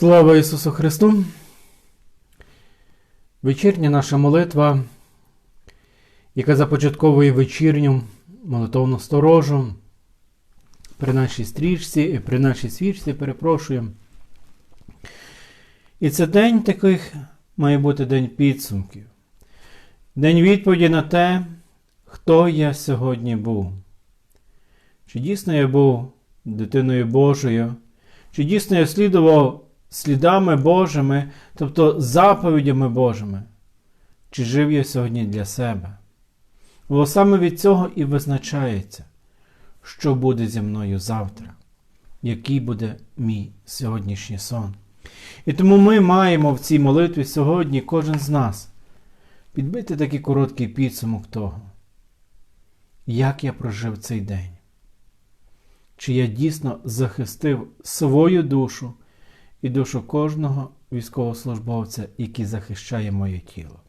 Слава Ісусу Христу! Вечірня наша молитва, яка започатковує вечірню молитовну сторожу при нашій стрічці, при нашій свічці, перепрошую. І це день таких має бути день підсумків. День відповіді на те, хто я сьогодні був. Чи дійсно я був дитиною Божою, чи дійсно я слідував слідами Божими, тобто заповідями Божими, чи жив я сьогодні для себе? Бо саме від цього і визначається, що буде зі мною завтра, який буде мій сьогоднішній сон. І тому ми маємо в цій молитві сьогодні, кожен з нас, підбити такий короткий підсумок того, як я прожив цей день. Чи я дійсно захистив свою душу і душу кожного військовослужбовця, який захищає моє тіло.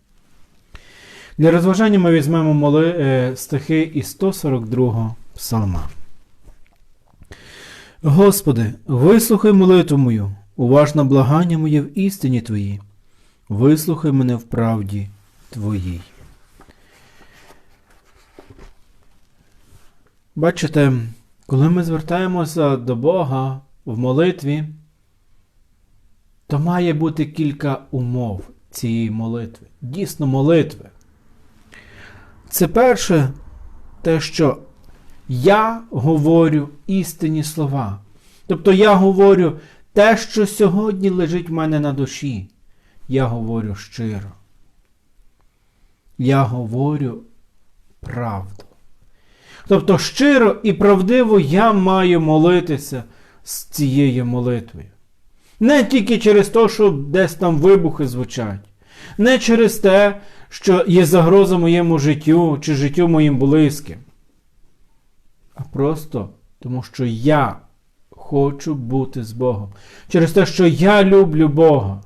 Для розважання ми візьмемо моли, е, стихи із 142 псалма. Господи, вислухай молитву мою, уважно благання моє в істині Твоїй, вислухай мене в правді Твоїй. Бачите, коли ми звертаємося до Бога в молитві, то має бути кілька умов цієї молитви. Дійсно, молитви. Це перше, те, що я говорю істинні слова. Тобто я говорю те, що сьогодні лежить в мене на душі. Я говорю щиро. Я говорю правду. Тобто щиро і правдиво я маю молитися з цією молитвою. Не тільки через те, що десь там вибухи звучать, не через те, що є загроза моєму життю чи життю моїм близьким, а просто тому, що я хочу бути з Богом. Через те, що я люблю Бога.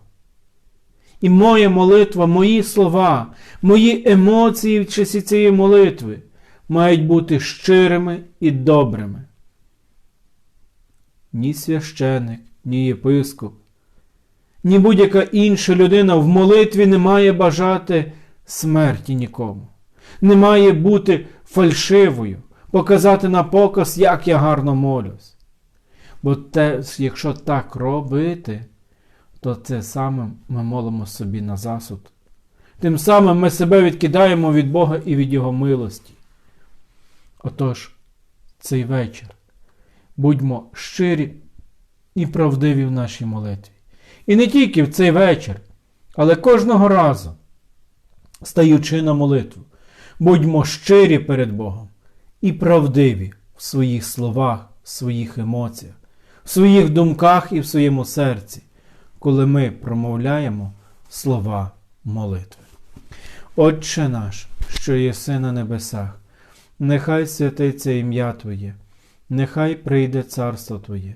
І моя молитва, мої слова, мої емоції в часі цієї молитви мають бути щирими і добрими. Ні священик, ні єпископ, ні будь-яка інша людина в молитві не має бажати смерті нікому, не має бути фальшивою, показати на показ, як я гарно молюсь. Бо те, якщо так робити, то це саме ми молимо собі на засуд. Тим самим ми себе відкидаємо від Бога і від Його милості. Отож, цей вечір будьмо щирі і правдиві в нашій молитві. І не тільки в цей вечір, але кожного разу, стаючи на молитву, будьмо щирі перед Богом і правдиві в своїх словах, в своїх емоціях, в своїх думках і в своєму серці, коли ми промовляємо слова молитви. Отче наш, що єси на небесах, нехай святиться ім'я Твоє, нехай прийде царство Твоє,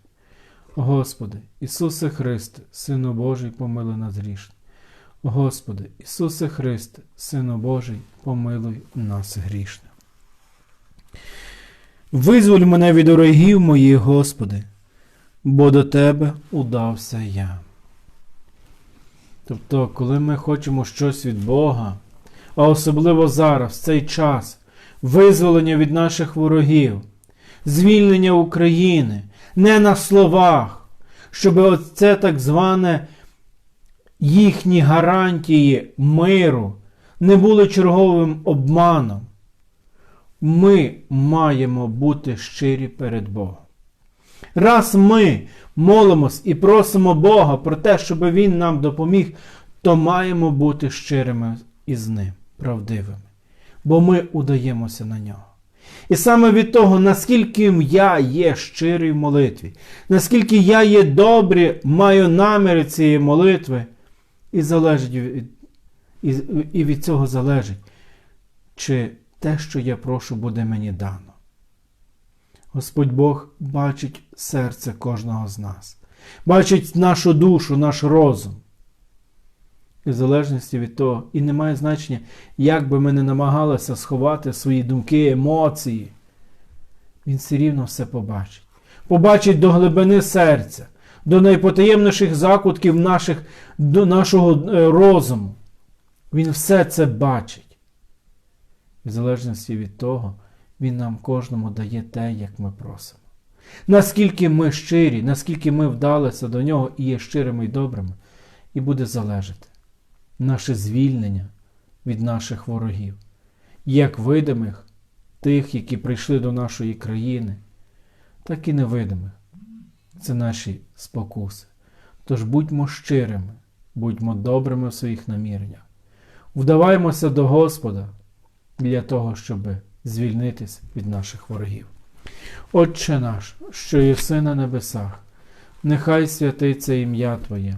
Господи, Ісусе Христе, Сину Божий, помилуй нас грішне. Господи, Ісусе Христе, Сину Божий, помилуй нас грішне. Визволь мене від ворогів моїх, Господи, бо до Тебе удався я. Тобто, коли ми хочемо щось від Бога, а особливо зараз, в цей час, визволення від наших ворогів, звільнення України, не на словах, щоб оце так зване їхні гарантії миру не були черговим обманом. Ми маємо бути щирі перед Богом. Раз ми молимось і просимо Бога про те, щоб Він нам допоміг, то маємо бути щирими із Ним, правдивими, бо ми удаємося на нього. І саме від того, наскільки я є щирий в молитві, наскільки я є добрий, маю наміри цієї молитви, і залежить і, і від цього залежить, чи те, що я прошу, буде мені дано. Господь Бог бачить серце кожного з нас, бачить нашу душу, наш розум. І в залежності від того, і не має значення, як би ми не намагалися сховати свої думки, емоції. Він все рівно все побачить. Побачить до глибини серця, до найпотаємніших закутків наших, до нашого е, розуму. Він все це бачить. В залежності від того, він нам кожному дає те, як ми просимо. Наскільки ми щирі, наскільки ми вдалися до нього і є щирими і добрими, і буде залежати наше звільнення від наших ворогів, як видимих, тих, які прийшли до нашої країни, так і невидимих. Це наші спокуси. Тож будьмо щирими, будьмо добрими в своїх наміреннях. Вдаваймося до Господа для того, щоб звільнитись від наших ворогів. Отче наш, що єси на небесах, нехай святиться ім'я Твоє,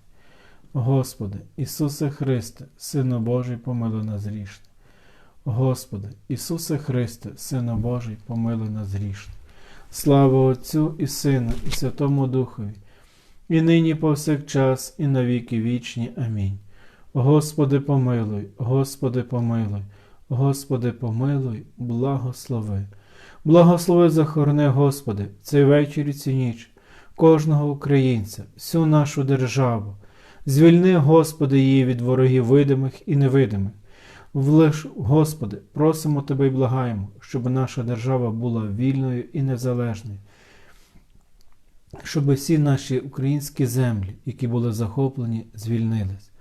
Господи, Ісусе Христе, Сину Божий, помилуй нас грішний. Господи, Ісусе Христе, Сину Божий, помилуй нас грішний. Слава Отцю і Сину, і Святому Духові, і нині повсякчас, і навіки вічні. Амінь. Господи, помилуй, Господи, помилуй. Господи, помилуй, благослови. Благослови захорони, Господи, цей вечір і цю ніч, кожного українця, всю нашу державу. Звільни, Господи, її від ворогів видимих і невидимих. Влиш, Господи, просимо Тебе і благаємо, щоб наша держава була вільною і незалежною, щоб всі наші українські землі, які були захоплені, звільнились.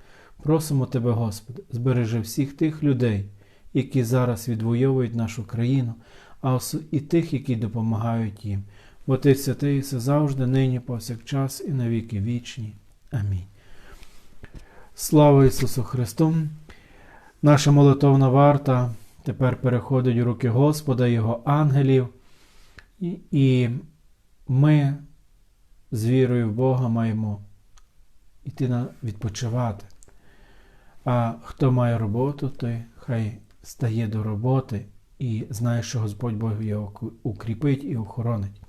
Просимо Тебе, Господи, збережи всіх тих людей які зараз відвоюють нашу країну, а і тих, які допомагають їм. Бо ти святий і завжди, нині, повсякчас, і навіки вічні. Амінь. Слава Ісусу Христу! Наша молитовна варта тепер переходить у руки Господа, Його ангелів, і ми з вірою в Бога маємо йти відпочивати. А хто має роботу, той хай стає до роботи і знає, що Господь Бог його укріпить і охоронить.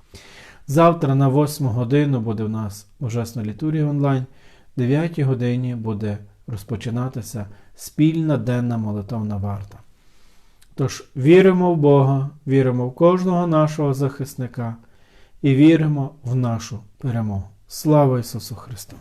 Завтра на 8 годину буде у нас Божесна літургія онлайн, 9 годині буде розпочинатися спільна денна молитовна варта. Тож віримо в Бога, віримо в кожного нашого захисника і віримо в нашу перемогу. Слава Ісусу Христу!